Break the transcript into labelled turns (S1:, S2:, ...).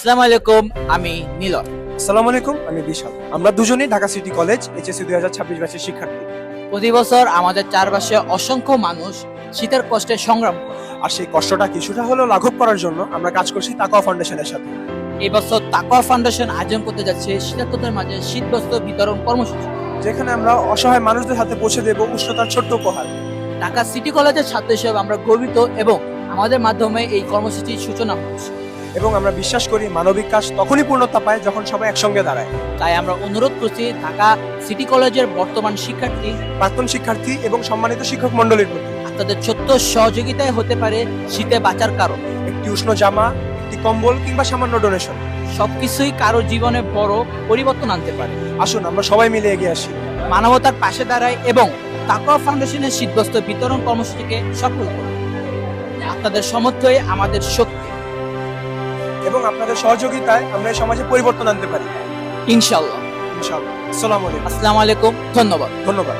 S1: আসসালামু আলাইকুম আমি নীলয়।
S2: আসসালামু আলাইকুম আমি বিশাল। আমরা দুজনেই ঢাকা সিটি কলেজ এইচএসসি দুই হাজার ছাব্বিশ ব্যাচের শিক্ষার্থী।
S1: প্রতি বছর আমাদের চারপাশে অসংখ্য মানুষ শীতের কষ্টে সংগ্রাম করে।
S2: আর সেই কষ্টটা কিছুটা হলেও লাঘব করার জন্য আমরা কাজ করছি তাকাও ফাউন্ডেশনের সাথে।
S1: এই বছর তাকওয়া ফাউন্ডেশন আয়োজন করতে যাচ্ছে শীতার্তদের মাঝে শীতবস্ত্র বিতরণ কর্মসূচি।
S2: যেখানে আমরা অসহায় মানুষদের হাতে পৌঁছে দেব উষ্ণতার ছোট্ট উপহার।
S1: ঢাকা সিটি কলেজের ছাত্র হিসেবে আমরা গর্বিত এবং আমাদের মাধ্যমে এই কর্মসূচির সূচনা হচ্ছে।
S2: এবং আমরা বিশ্বাস করি মানবিক কাজ তখনই পূর্ণতা পায় যখন সবাই একসঙ্গে দাঁড়ায়।
S1: তাই আমরা অনুরোধ করছি ঢাকা সিটি কলেজের বর্তমান শিক্ষার্থী
S2: প্রাক্তন শিক্ষার্থী এবং সম্মানিত শিক্ষক মন্ডলীর প্রতি।
S1: আপনাদের ছোট্ট সহযোগিতায় হতে পারে শীতে বাঁচার কারণ।
S2: একটি উষ্ণ জামা একটি কম্বল কিংবা সামান্য ডোনেশন
S1: সবকিছুই কারও জীবনে বড় পরিবর্তন আনতে পারে।
S2: আসুন আমরা সবাই মিলে এগিয়ে আসি।
S1: মানবতার পাশে দাঁড়ায় এবং তাকওয়া ফাউন্ডেশনের শীতবস্ত্র বিতরণ কর্মসূচিকে সফল করে আপনাদের সমর্থই আমাদের শক্তি
S2: এবং আপনাদের সহযোগিতায় আমরা এই সমাজে পরিবর্তন আনতে পারি।
S1: ইনশাল্লাহ
S2: ইনশাল্লাহ আসসালামু আলাইকুম।
S1: আসসালামু আলাইকুম। ধন্যবাদ।
S2: ধন্যবাদ।